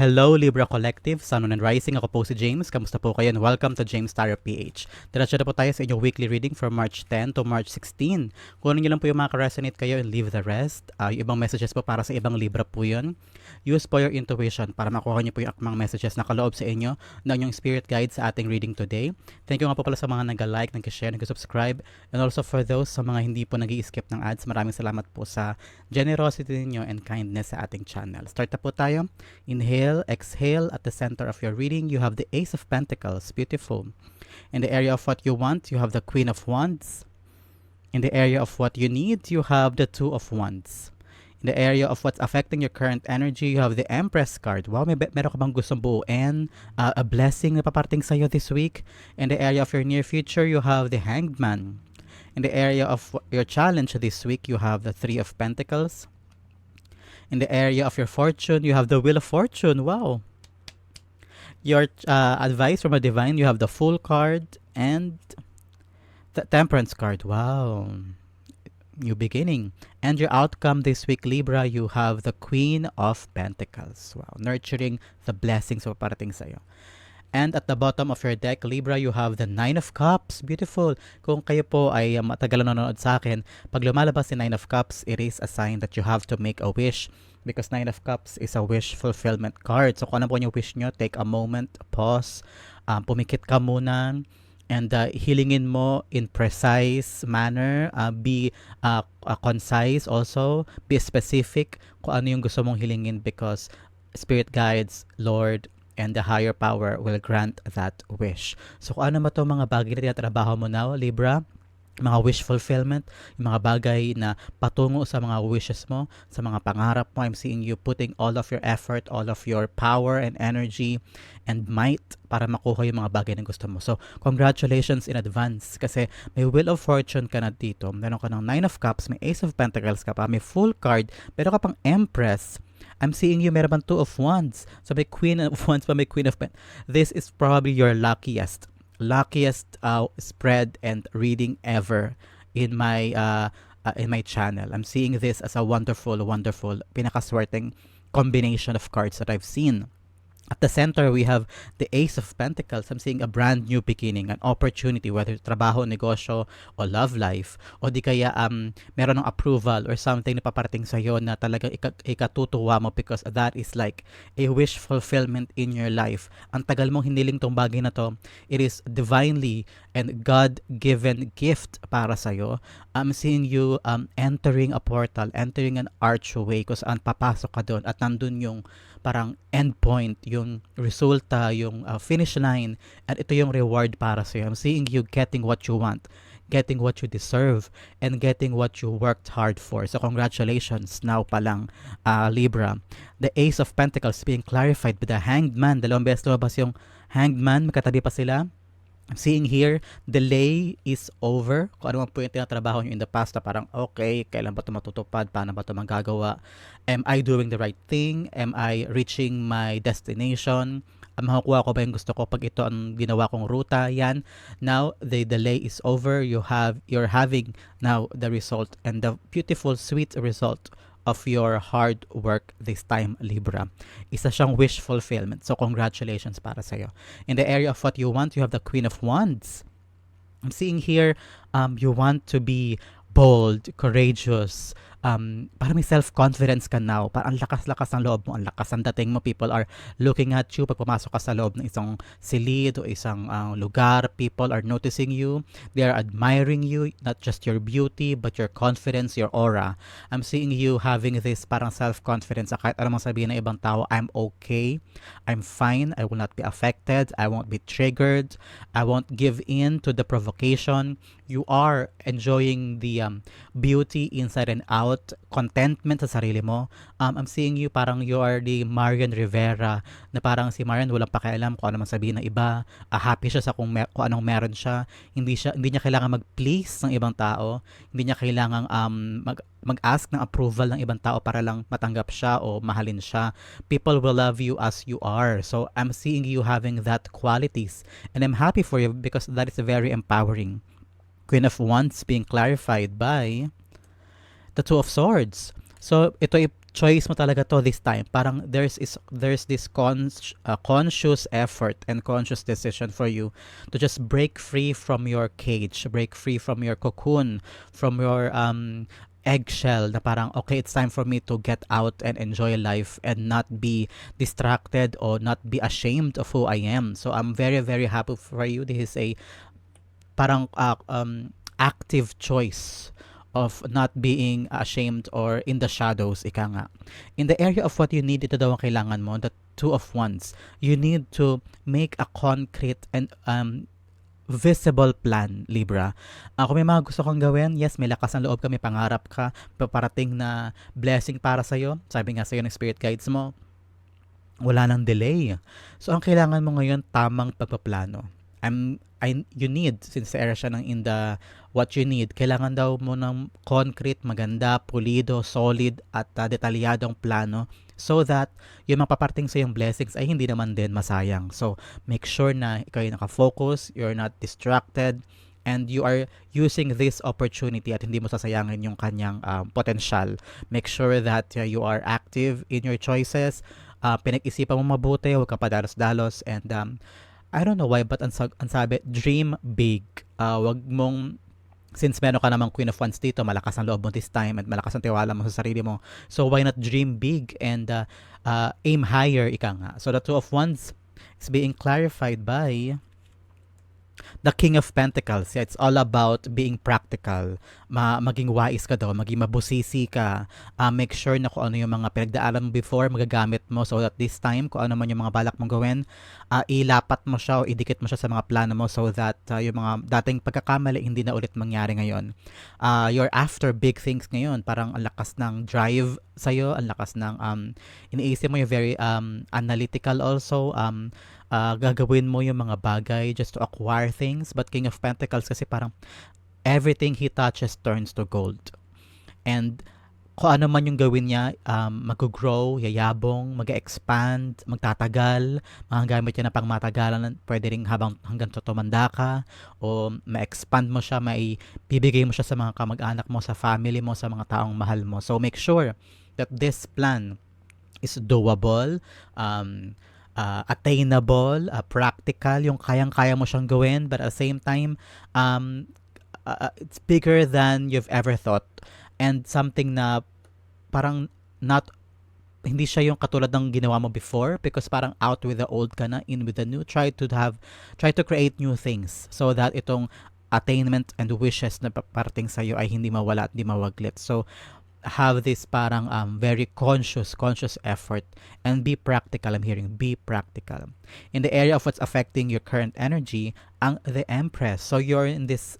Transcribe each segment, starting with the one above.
Hello Libra Collective, Sun and Rising. Ako po si James. Kamusta po kayo? And welcome to James Tarot PH. Diretso na po tayo sa inyong weekly reading from March 10 to March 16. Kung ano nyo lang po yung makaka-resonate kayo and leave the rest. Uh, yung ibang messages po para sa ibang Libra po yun. Use po your intuition para makuha nyo po yung akmang messages na kaloob sa inyo ng inyong spirit guide sa ating reading today. Thank you nga po pala sa mga nag-like, nag-share, nag-subscribe. And also for those sa mga hindi po nag skip ng ads, maraming salamat po sa generosity ninyo and kindness sa ating channel. Start na po tayo. Inhale, exhale. At the center of your reading, you have the Ace of Pentacles. Beautiful. In the area of what you want, you have the Queen of Wands. In the area of what you need, you have the Two of Wands. In the area of what's affecting your current energy, you have the Empress card. Wow, may meron ka bang gustong buuin? Uh, a blessing na paparting sa'yo this week. In the area of your near future, you have the Hanged Man. In the area of your challenge this week, you have the Three of Pentacles. In the area of your fortune, you have the Wheel of Fortune. Wow. Your uh, advice from a divine, you have the Fool card and the Temperance card. Wow new beginning. And your outcome this week, Libra, you have the Queen of Pentacles. Wow, nurturing the blessings of parating sa'yo. And at the bottom of your deck, Libra, you have the Nine of Cups. Beautiful. Kung kayo po ay matagal na nanonood sa akin, pag lumalabas si Nine of Cups, it is a sign that you have to make a wish because Nine of Cups is a wish fulfillment card. So kung ano po yung wish nyo, take a moment, pause, um, pumikit ka muna, and uh, healingin mo in precise manner uh, be uh, uh, concise also be specific kung ano yung gusto mong hilingin because spirit guides lord and the higher power will grant that wish so kung ano ba to mga bagay na tinatrabaho mo now libra mga wish fulfillment, yung mga bagay na patungo sa mga wishes mo, sa mga pangarap mo. I'm seeing you putting all of your effort, all of your power and energy and might para makuha yung mga bagay na gusto mo. So, congratulations in advance kasi may Wheel of Fortune ka na dito. Meron ka ng Nine of Cups, may Ace of Pentacles ka pa, may Full card, meron ka pang Empress, I'm seeing you meron two of wands. So may queen of wands pa, may queen of pen. This is probably your luckiest luckiest uh, spread and reading ever in my uh, uh, in my channel. I'm seeing this as a wonderful, wonderful, pinakaswerteng combination of cards that I've seen. At the center, we have the Ace of Pentacles. I'm seeing a brand new beginning, an opportunity, whether trabaho, negosyo, o love life, o di kaya um, meron ng approval or something na paparating sa'yo na talagang ika- ikatutuwa mo because that is like a wish fulfillment in your life. Ang tagal mong hiniling tong bagay na to, it is divinely and God-given gift para sa'yo. I'm seeing you um, entering a portal, entering an archway kung saan papasok ka doon at nandun yung parang endpoint, yung resulta, yung uh, finish line, at ito yung reward para sa'yo. I'm seeing you getting what you want, getting what you deserve, and getting what you worked hard for. So congratulations now pa lang, uh, Libra. The Ace of Pentacles being clarified with the Hanged Man. Dalawang beses lumabas yung Hanged Man, magkatabi pa sila seeing here, delay is over. Kung ano man po yung tinatrabaho nyo in the past na parang, okay, kailan ba ito matutupad? Paano ba ito magagawa? Am I doing the right thing? Am I reaching my destination? Am makukuha ko ba yung gusto ko pag ito ang ginawa kong ruta? Yan. Now, the delay is over. You have, you're having now the result and the beautiful, sweet result of your hard work this time, Libra. Isa siyang wish fulfillment. So, congratulations para sa'yo. In the area of what you want, you have the Queen of Wands. I'm seeing here, um, you want to be bold, courageous, um, para may self-confidence ka now. Parang ang lakas-lakas ng loob mo, ang lakas ng dating mo. People are looking at you pag pumasok ka sa loob ng isang silid o isang uh, lugar. People are noticing you. They are admiring you, not just your beauty, but your confidence, your aura. I'm seeing you having this parang self-confidence. Kahit ano mang sabihin ng ibang tao, I'm okay. I'm fine. I will not be affected. I won't be triggered. I won't give in to the provocation. You are enjoying the um, beauty inside and out about contentment sa sarili mo. Um, I'm seeing you parang you are the Marian Rivera na parang si Marian walang pakialam kung ano man sabihin ng iba. Uh, happy siya sa kung, mer- kung anong meron siya. Hindi siya hindi niya kailangan mag-please ng ibang tao. Hindi niya kailangan um, mag mag-ask ng approval ng ibang tao para lang matanggap siya o mahalin siya. People will love you as you are. So I'm seeing you having that qualities and I'm happy for you because that is very empowering. Queen of Wands being clarified by the Two of Swords. So, ito ay choice mo talaga to this time. Parang there's is there's this cons, uh, conscious effort and conscious decision for you to just break free from your cage, break free from your cocoon, from your um eggshell na parang okay it's time for me to get out and enjoy life and not be distracted or not be ashamed of who I am so I'm very very happy for you this is a parang uh, um active choice of not being ashamed or in the shadows, ika nga. In the area of what you need, ito daw ang kailangan mo, the two of wands. You need to make a concrete and um, visible plan, Libra. Uh, kung may mga gusto kong gawin, yes, may lakas ng loob ka, may pangarap ka, paparating na blessing para sa'yo. Sabi nga sa'yo ng spirit guides mo, wala nang delay. So, ang kailangan mo ngayon, tamang pagpaplano. I'm, I, you need, since era siya ng in the what you need, kailangan daw mo ng concrete, maganda, pulido, solid, at uh, detalyadong plano so that yung mapaparting sa yung blessings ay hindi naman din masayang. So, make sure na ikaw ay nakafocus, you're not distracted, and you are using this opportunity at hindi mo sasayangin yung kanyang um, potential. Make sure that uh, you are active in your choices, uh, pinag-isipan mo mabuti, huwag ka padalos-dalos, and um, I don't know why, but ang, ang sabi, dream big. Uh, wag mong since meron ka namang Queen of Wands dito, malakas ang loob mo this time at malakas ang tiwala mo sa sarili mo. So why not dream big and uh, uh, aim higher, ika nga. So the Two of Wands is being clarified by the King of Pentacles. Yeah, it's all about being practical. Ma maging wise ka daw, maging mabusisi ka. Uh, make sure na kung ano yung mga pinagdaanan mo before, magagamit mo so that this time, kung ano man yung mga balak mong gawin, uh, ilapat mo siya o idikit mo siya sa mga plano mo so that uh, yung mga dating pagkakamali hindi na ulit mangyari ngayon. Uh, you're after big things ngayon. Parang ang lakas ng drive sa'yo, ang lakas ng um, iniisip mo yung very um, analytical also. Um, uh, gagawin mo yung mga bagay just to acquire things. But King of Pentacles kasi parang everything he touches turns to gold. And kung ano man yung gawin niya, um, mag-grow, yayabong, mag-expand, magtatagal, mga gamit niya na pang matagalan, pwede rin habang hanggang sa tumanda ka, o ma-expand mo siya, may bibigay mo siya sa mga kamag-anak mo, sa family mo, sa mga taong mahal mo. So make sure that this plan is doable, um, uh, attainable, uh, practical, yung kayang-kaya mo siyang gawin, but at the same time, um, uh, it's bigger than you've ever thought. And something na parang not hindi siya yung katulad ng ginawa mo before because parang out with the old ka na, in with the new. Try to have, try to create new things so that itong attainment and wishes na parating sa'yo ay hindi mawala at hindi mawaglit. So, have this parang um, very conscious conscious effort and be practical. I'm hearing be practical. In the area of what's affecting your current energy ang the empress. So you're in this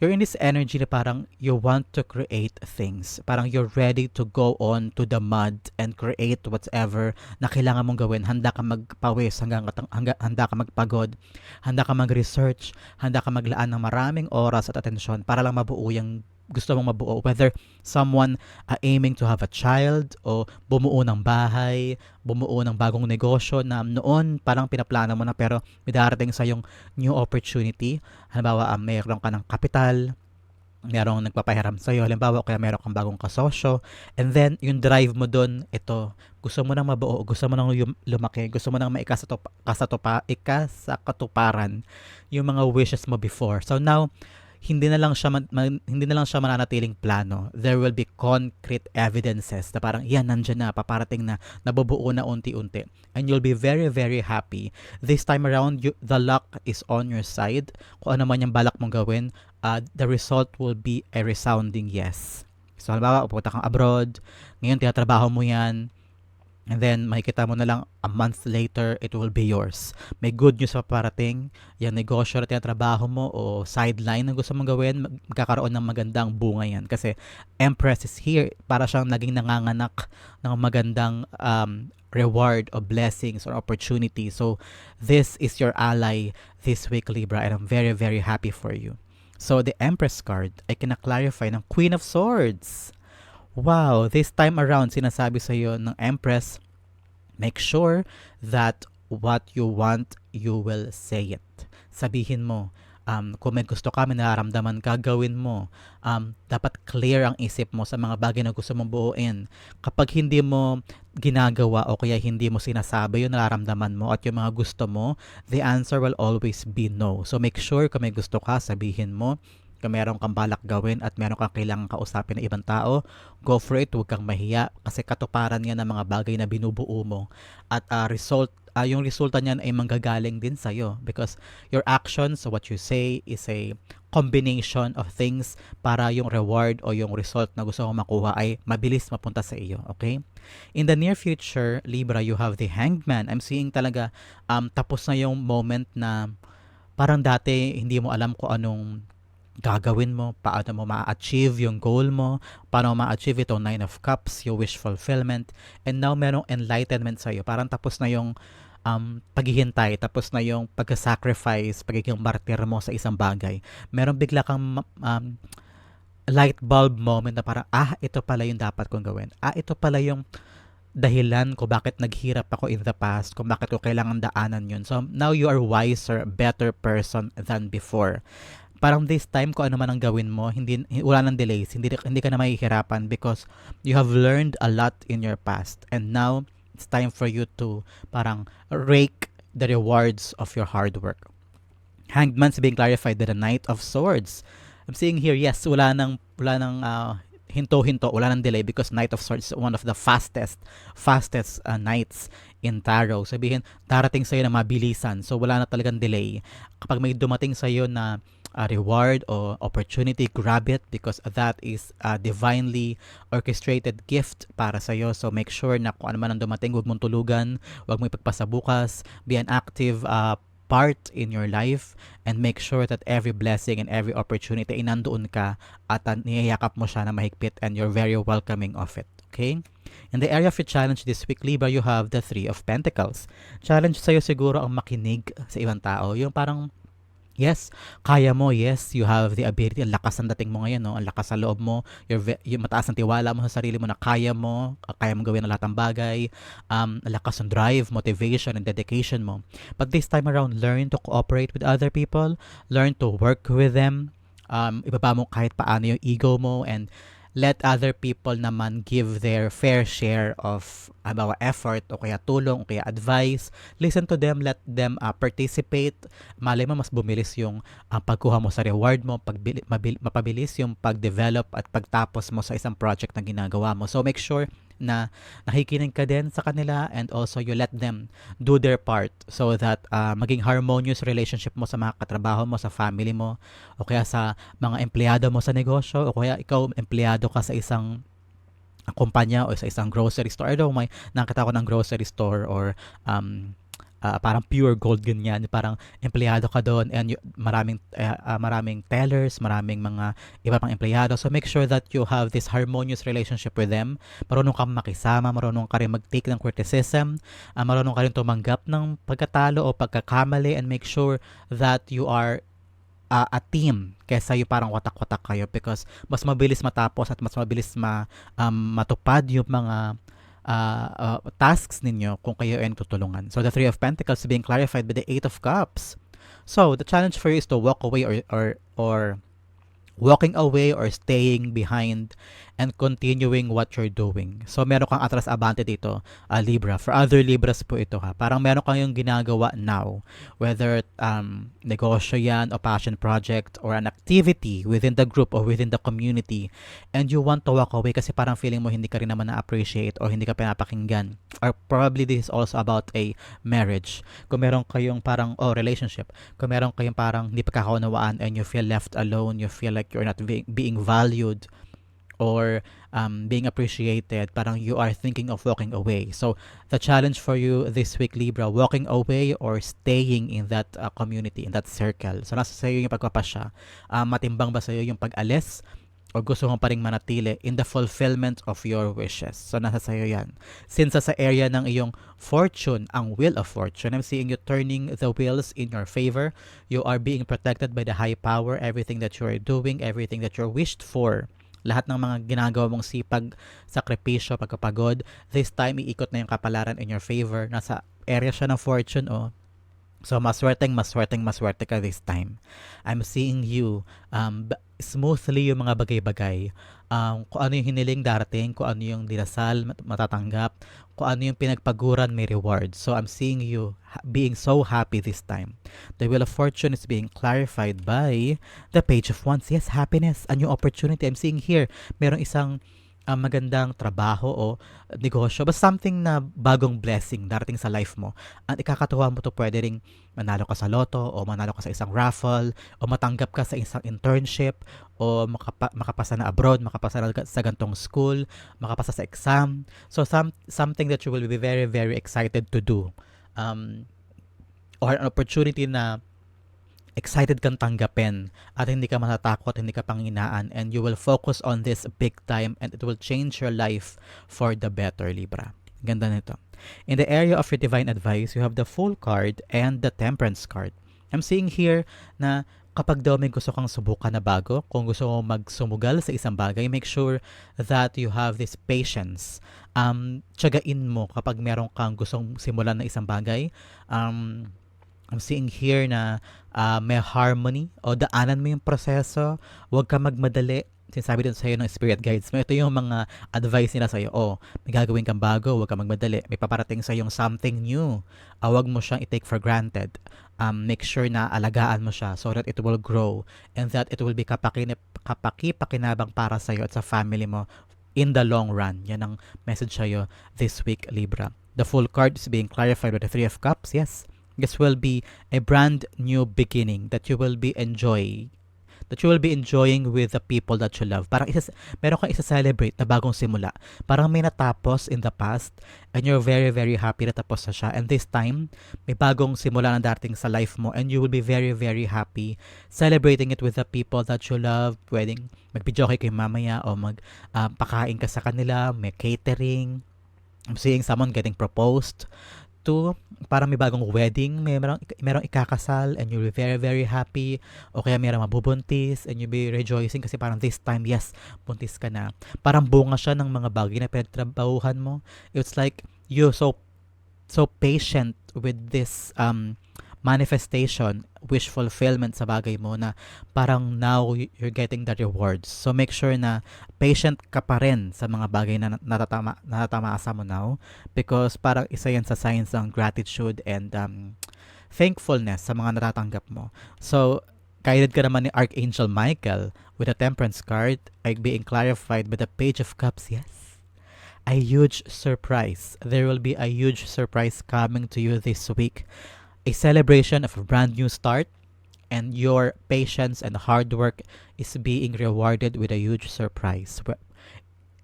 you're in this energy na parang you want to create things. Parang you're ready to go on to the mud and create whatever na kailangan mong gawin. Handa ka magpawis hanggang handa, handa ka magpagod. Handa ka mag-research. Handa ka maglaan ng maraming oras at atensyon para lang mabuo yung gusto mong mabuo. Whether someone uh, aiming to have a child o bumuo ng bahay, bumuo ng bagong negosyo na noon parang pinaplano mo na pero may darating sa yung new opportunity. Halimbawa, um, mayroon ka ng kapital, merong nagpapahiram sa'yo, halimbawa, kaya meron kang bagong kasosyo, and then, yung drive mo doon, ito, gusto mo nang mabuo, gusto mo nang lumaki, gusto mo nang maikasatupa, kasatupa, ikasakatuparan yung mga wishes mo before. So now, hindi na lang siya man, hindi na lang siya mananatiling plano. There will be concrete evidences na parang yan nandiyan na paparating na nabubuo na unti-unti. And you'll be very very happy. This time around you, the luck is on your side. Kung ano man yung balak mong gawin, uh, the result will be a resounding yes. So halimbawa, pupunta kang abroad, ngayon tinatrabaho mo yan, And then, makikita mo na lang, a month later, it will be yours. May good news pa parating. Yung negosyo na tinatrabaho mo o sideline na gusto mong gawin, magkakaroon ng magandang bunga yan. Kasi Empress is here para siyang naging nanganganak ng magandang um, reward or blessings or opportunity. So, this is your ally this week, Libra. And I'm very, very happy for you. So, the Empress card ay kinaklarify ng Queen of Swords. Wow, this time around sinasabi sa iyo ng Empress, make sure that what you want, you will say it. Sabihin mo, Um, kung may gusto ka, may nararamdaman ka, gawin mo. Um, dapat clear ang isip mo sa mga bagay na gusto mong buuin. Kapag hindi mo ginagawa o kaya hindi mo sinasabi yung nararamdaman mo at yung mga gusto mo, the answer will always be no. So make sure kung may gusto ka, sabihin mo kung meron kang balak gawin at meron kang kailangang kausapin ng ibang tao, go for it, huwag kang mahiya kasi katuparan yan ng mga bagay na binubuo mo at uh, result uh, yung resulta niyan ay manggagaling din sa iyo because your actions, what you say is a combination of things para yung reward o yung result na gusto mong makuha ay mabilis mapunta sa iyo, okay? In the near future, Libra, you have the hanged man. I'm seeing talaga um, tapos na yung moment na parang dati hindi mo alam kung anong gagawin mo, paano mo ma-achieve yung goal mo, paano mo ma-achieve itong Nine of Cups, yung wish fulfillment, and now merong enlightenment sa'yo. Parang tapos na yung um, paghihintay, tapos na yung pagka-sacrifice, pagiging martyr mo sa isang bagay. Meron bigla kang um, light bulb moment na parang, ah, ito pala yung dapat kong gawin. Ah, ito pala yung dahilan ko bakit naghirap ako in the past, kung bakit ko kailangan daanan yun. So, now you are wiser, better person than before parang this time ko ano man ang gawin mo, hindi wala nang delays, hindi hindi ka na mahihirapan because you have learned a lot in your past and now it's time for you to parang rake the rewards of your hard work. Hanged Man's being clarified by the Knight of Swords. I'm seeing here, yes, wala nang wala nang uh, hinto-hinto, wala nang delay because Knight of Swords is one of the fastest fastest uh, knights in tarot. Sabihin, darating sa'yo na mabilisan. So, wala na talagang delay. Kapag may dumating sa'yo na uh, reward or opportunity, grab it because that is a divinely orchestrated gift para sa iyo. So make sure na kung ano man ang dumating, huwag mong tulugan, huwag mo ipagpasabukas, be an active uh, part in your life and make sure that every blessing and every opportunity ay nandoon ka at niyayakap mo siya na mahigpit and you're very welcoming of it. Okay? In the area of your challenge this week, Libra, you have the Three of Pentacles. Challenge sa'yo siguro ang makinig sa ibang tao. Yung parang Yes, kaya mo. Yes, you have the ability. Ang lakas ng dating mo ngayon, no? Ang lakas sa loob mo. Your, yung mataas ng tiwala mo sa sarili mo na kaya mo. Kaya mo gawin ang lahat ng bagay. Um, ang lakas ng drive, motivation, and dedication mo. But this time around, learn to cooperate with other people. Learn to work with them. Um, ibaba mo kahit paano yung ego mo and let other people naman give their fair share of about effort o kaya tulong o kaya advice. Listen to them, let them uh, participate. Malay mo mas bumilis yung uh, pagkuha mo sa reward mo, pagbili, mabil, mapabilis yung pag-develop at pagtapos mo sa isang project na ginagawa mo. So make sure na nakikinig ka din sa kanila and also you let them do their part so that uh, maging harmonious relationship mo sa mga katrabaho mo, sa family mo, o kaya sa mga empleyado mo sa negosyo, o kaya ikaw empleyado ka sa isang kumpanya o sa isang grocery store. I don't know, may nakita ko ng grocery store or um, uh, parang pure gold ganyan, parang empleyado ka doon and you, maraming uh, uh, maraming tellers, maraming mga iba pang empleyado. So make sure that you have this harmonious relationship with them. Marunong kang makisama, marunong ka rin mag-take ng criticism, uh, marunong ka rin tumanggap ng pagkatalo o pagkakamali and make sure that you are uh, a team kaysa yung parang watak-watak kayo because mas mabilis matapos at mas mabilis ma, um, matupad yung mga uh, uh, tasks ninyo kung kayo ay tutulungan. So the Three of Pentacles being clarified by the Eight of Cups. So the challenge for you is to walk away or or or walking away or staying behind and continuing what you're doing. So, meron kang atras abante dito, uh, Libra. For other Libras po ito ha. Parang meron kang yung ginagawa now. Whether um, negosyo yan o passion project or an activity within the group or within the community and you want to walk away kasi parang feeling mo hindi ka rin naman na-appreciate or hindi ka pinapakinggan. Or probably this is also about a marriage. Kung meron kayong parang, oh, relationship. Kung meron kayong parang hindi pagkakaunawaan and you feel left alone, you feel like you're not being valued, or um, being appreciated, parang you are thinking of walking away. So, the challenge for you this week, Libra, walking away or staying in that uh, community, in that circle. So, nasa sa'yo yung pagpapasya. Um, matimbang ba sa'yo yung pag-alis? O gusto mo pa rin manatili in the fulfillment of your wishes. So, nasa sa'yo yan. Since sa area ng iyong fortune, ang wheel of fortune, I'm seeing you turning the wheels in your favor. You are being protected by the high power. Everything that you are doing, everything that you're wished for lahat ng mga ginagawa mong sipag, sakripisyo, pagkapagod, this time iikot na yung kapalaran in your favor. Nasa area siya ng fortune oh. So, maswerteng, maswerteng, maswerte ka this time. I'm seeing you um, smoothly yung mga bagay-bagay. Um, kung ano yung hiniling darating, kung ano yung dinasal, mat- matatanggap, kung ano yung pinagpaguran, may reward. So, I'm seeing you being so happy this time. The Wheel of Fortune is being clarified by the Page of Wands. Yes, happiness, a new opportunity. I'm seeing here, merong isang um, magandang trabaho o negosyo, but something na bagong blessing darating sa life mo. At ikakatuwa mo to pwede ring manalo ka sa loto o manalo ka sa isang raffle o matanggap ka sa isang internship o makapa, makapasa na abroad, makapasa na sa gantong school, makapasa sa exam. So some, something that you will be very, very excited to do. Um, or an opportunity na excited kang tanggapin at hindi ka matatakot, hindi ka panginaan and you will focus on this big time and it will change your life for the better, Libra. Ganda nito. In the area of your divine advice, you have the Fool card and the Temperance card. I'm seeing here na kapag daw may gusto kang subukan na bago, kung gusto mo magsumugal sa isang bagay, make sure that you have this patience. Um, tiyagain mo kapag meron kang gustong simulan na isang bagay. Um, I'm seeing here na uh, may harmony o daanan mo yung proseso, huwag ka magmadali. Sinasabi din sa'yo ng spirit guides mo. Ito yung mga advice nila sa'yo. Oh, may gagawin kang bago, huwag ka magmadali. May paparating sa'yo yung something new. Uh, huwag mo siyang i-take for granted. Um, make sure na alagaan mo siya so that it will grow and that it will be kapakinip, kapaki-pakinabang para sa'yo at sa family mo in the long run. Yan ang message sa'yo this week, Libra. The full card is being clarified with the Three of Cups. Yes, this will be a brand new beginning that you will be enjoy that you will be enjoying with the people that you love. Parang isa, meron kang isa-celebrate na bagong simula. Parang may natapos in the past and you're very, very happy na tapos na siya. And this time, may bagong simula na darating sa life mo and you will be very, very happy celebrating it with the people that you love. Pwedeng mag-video kayo mamaya o magpakain uh, ka sa kanila, may catering. I'm seeing someone getting proposed to, parang may bagong wedding, may merong, merong ikakasal and you'll be very, very happy. O kaya merong mabubuntis and you'll be rejoicing kasi parang this time, yes, buntis ka na. Parang bunga siya ng mga bagay na pinagtrabahuhan mo. It's like you so so patient with this um manifestation, wish fulfillment sa bagay mo na parang now you're getting the rewards. So make sure na patient ka pa rin sa mga bagay na natatama, natatamaasa mo now because parang isa yan sa signs ng gratitude and um, thankfulness sa mga natatanggap mo. So, guided ka naman ni Archangel Michael with a temperance card like being clarified by the page of cups, yes. A huge surprise. There will be a huge surprise coming to you this week a celebration of a brand new start and your patience and hard work is being rewarded with a huge surprise.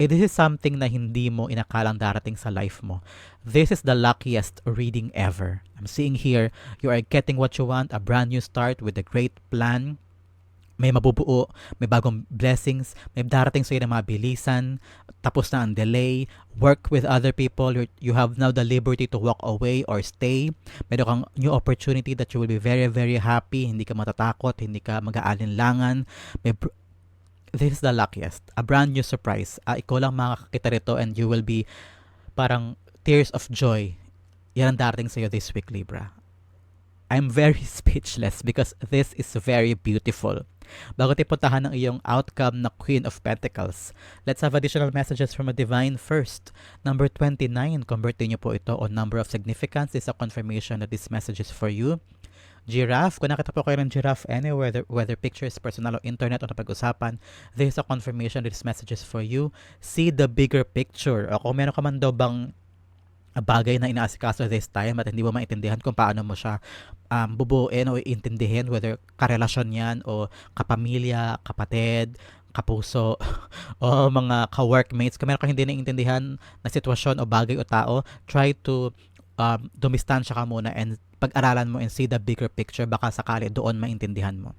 It is something na hindi mo inakalang darating sa life mo. This is the luckiest reading ever. I'm seeing here, you are getting what you want, a brand new start with a great plan, may mabubuo, may bagong blessings, may darating sa iyo ng mga bilisan, tapos na ang delay, work with other people, You're, you have now the liberty to walk away or stay. Meron kang new opportunity that you will be very, very happy, hindi ka matatakot, hindi ka mag-aalinlangan. May this is the luckiest. A brand new surprise. Uh, ikaw lang makakakita rito and you will be parang tears of joy. Yan ang darating sa iyo this week, Libra. I'm very speechless because this is very beautiful. Bago tayo puntahan ng iyong outcome na Queen of Pentacles, let's have additional messages from a divine first. Number 29, convertin niyo po ito on number of significance is a confirmation that this message is for you. Giraffe, kung nakita po kayo ng giraffe anywhere, whether, whether pictures, personal o internet o napag-usapan, this is a confirmation that this message is for you. See the bigger picture. O kung meron ka man daw bang bagay na inaasikaso this time at hindi mo maintindihan kung paano mo siya um, bubuin o iintindihin whether karelasyon yan o kapamilya, kapatid, kapuso o mga ka-workmates. Kung meron kang hindi naiintindihan na sitwasyon o bagay o tao, try to um, dumistansya ka muna and pag-aralan mo and see the bigger picture. Baka sakali doon maintindihan mo.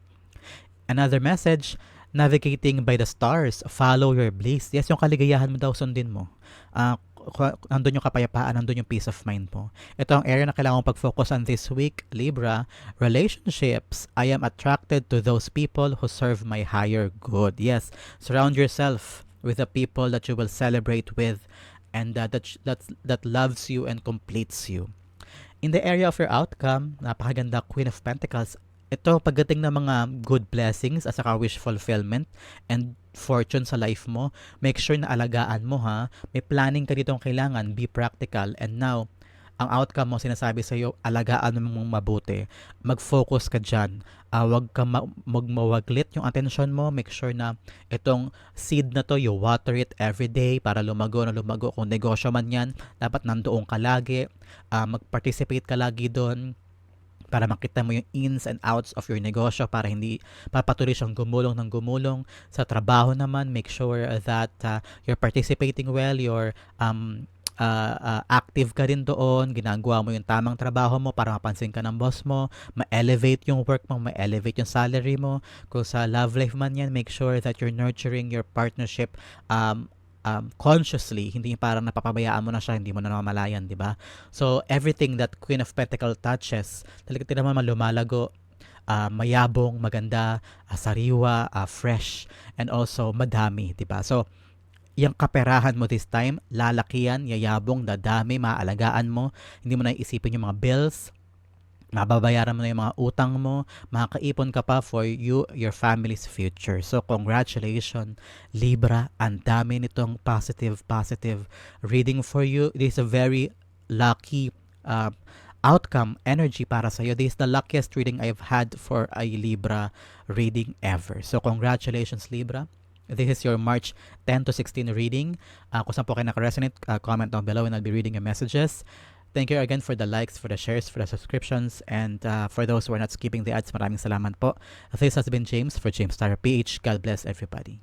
Another message, navigating by the stars, follow your bliss. Yes, yung kaligayahan mo daw sundin mo. Uh, nandun yung kapayapaan, nandun yung peace of mind mo. Ito ang area na kailangan mong pag-focus on this week, Libra. Relationships, I am attracted to those people who serve my higher good. Yes, surround yourself with the people that you will celebrate with and uh, that, that, that loves you and completes you. In the area of your outcome, napakaganda Queen of Pentacles. Ito pagdating ng mga good blessings at saka wish fulfillment and fortune sa life mo, make sure na alagaan mo ha. May planning ka dito ang kailangan, be practical. And now, ang outcome mo sinasabi sa iyo, alagaan mo mong mabuti. Mag-focus ka diyan. Uh, wag ka ma- magmawaglit yung attention mo. Make sure na itong seed na to, you water it every day para lumago na lumago. Kung negosyo man yan, dapat nandoon ka lagi. Uh, mag-participate ka lagi doon para makita mo yung ins and outs of your negosyo para hindi papatuloy siyang gumulong ng gumulong. Sa trabaho naman, make sure that uh, you're participating well, you're um, uh, uh, active ka rin doon, ginagawa mo yung tamang trabaho mo para mapansin ka ng boss mo, ma-elevate yung work mo, ma-elevate yung salary mo. Kung sa love life man yan, make sure that you're nurturing your partnership um, um, consciously, hindi parang napapabayaan mo na siya, hindi mo na namamalayan, di ba? So, everything that Queen of Pentacles touches, talaga tinaman man lumalago, uh, mayabong, maganda, uh, sariwa, uh, fresh, and also madami, di ba? So, yung kaperahan mo this time, lalaki yan, yayabong, dadami, maaalagaan mo, hindi mo na iisipin yung mga bills, mababayaran mo na yung mga utang mo, makakaipon ka pa for you, your family's future. So, congratulations, Libra. Ang dami nitong positive, positive reading for you. This is a very lucky uh, outcome, energy para sa iyo. This is the luckiest reading I've had for a Libra reading ever. So, congratulations, Libra. This is your March 10 to 16 reading. Uh, kung saan po kayo nakaresonate, uh, comment down below and I'll be reading your messages. Thank you again for the likes, for the shares, for the subscriptions, and uh, for those who are not skipping the ads, maraming salamat po. This has been James for James Star PH. God bless everybody.